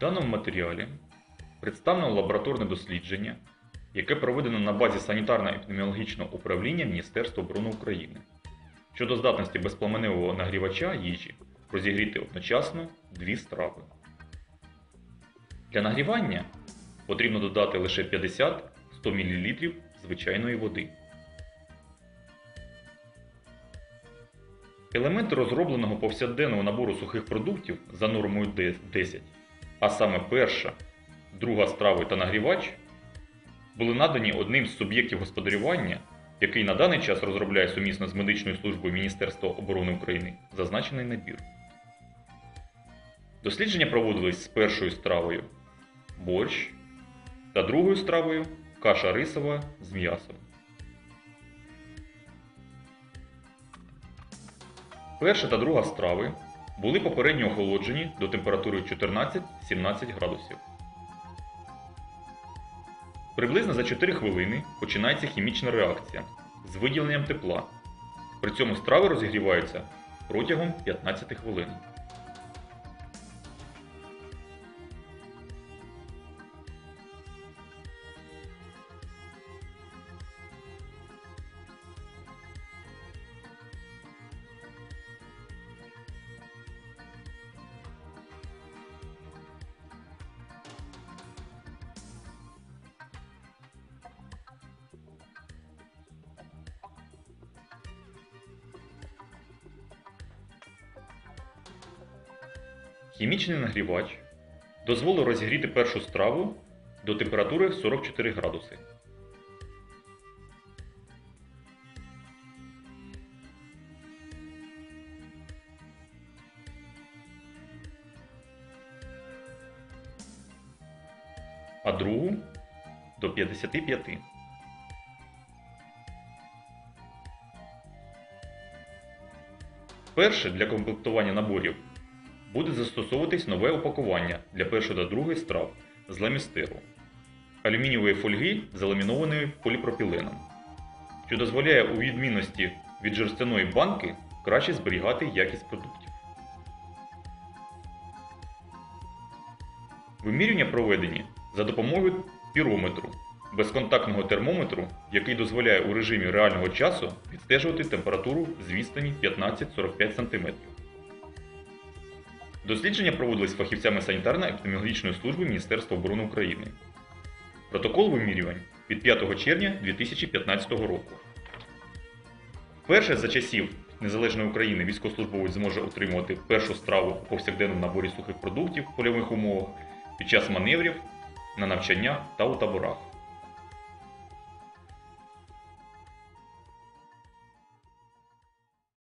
даному матеріалі представлено лабораторне дослідження, яке проведено на базі санітарно-епідеміологічного управління Міністерства оборони України щодо здатності безпламеневого нагрівача їжі розігріти одночасно дві страви. Для нагрівання потрібно додати лише 50-100 мл звичайної води. Елементи розробленого повсякденного набору сухих продуктів за нормою 10, а саме перша, друга страви та нагрівач, були надані одним з суб'єктів господарювання, який на даний час розробляє сумісно з медичною службою Міністерства оборони України зазначений набір. Дослідження проводились з першою стравою борщ та другою стравою каша рисова з м'ясом. Перша та друга страви були попередньо охолоджені до температури 14-17 градусів. Приблизно за 4 хвилини починається хімічна реакція з виділенням тепла. При цьому страви розігріваються протягом 15 хвилин. Хімічний нагрівач дозволив розігріти першу страву до температури 44 градуси. А другу до 55. Перше для комплектування наборів буде застосовуватись нове упакування для першої та другої страв з ламістеру, алюмінієвої фольги з заламінованою поліпропіленом, що дозволяє у відмінності від жерстяної банки краще зберігати якість продуктів. Вимірювання проведені за допомогою пірометру безконтактного термометру, який дозволяє у режимі реального часу відстежувати температуру з відстані 15-45 см. Дослідження проводились фахівцями санітарно-епідеміологічної служби Міністерства оборони України. Протокол вимірювань від 5 червня 2015 року. Вперше за часів Незалежної України військовослужбовець зможе отримувати першу страву у повсякденному наборі сухих продуктів в польових умовах під час маневрів, на навчання та у таборах.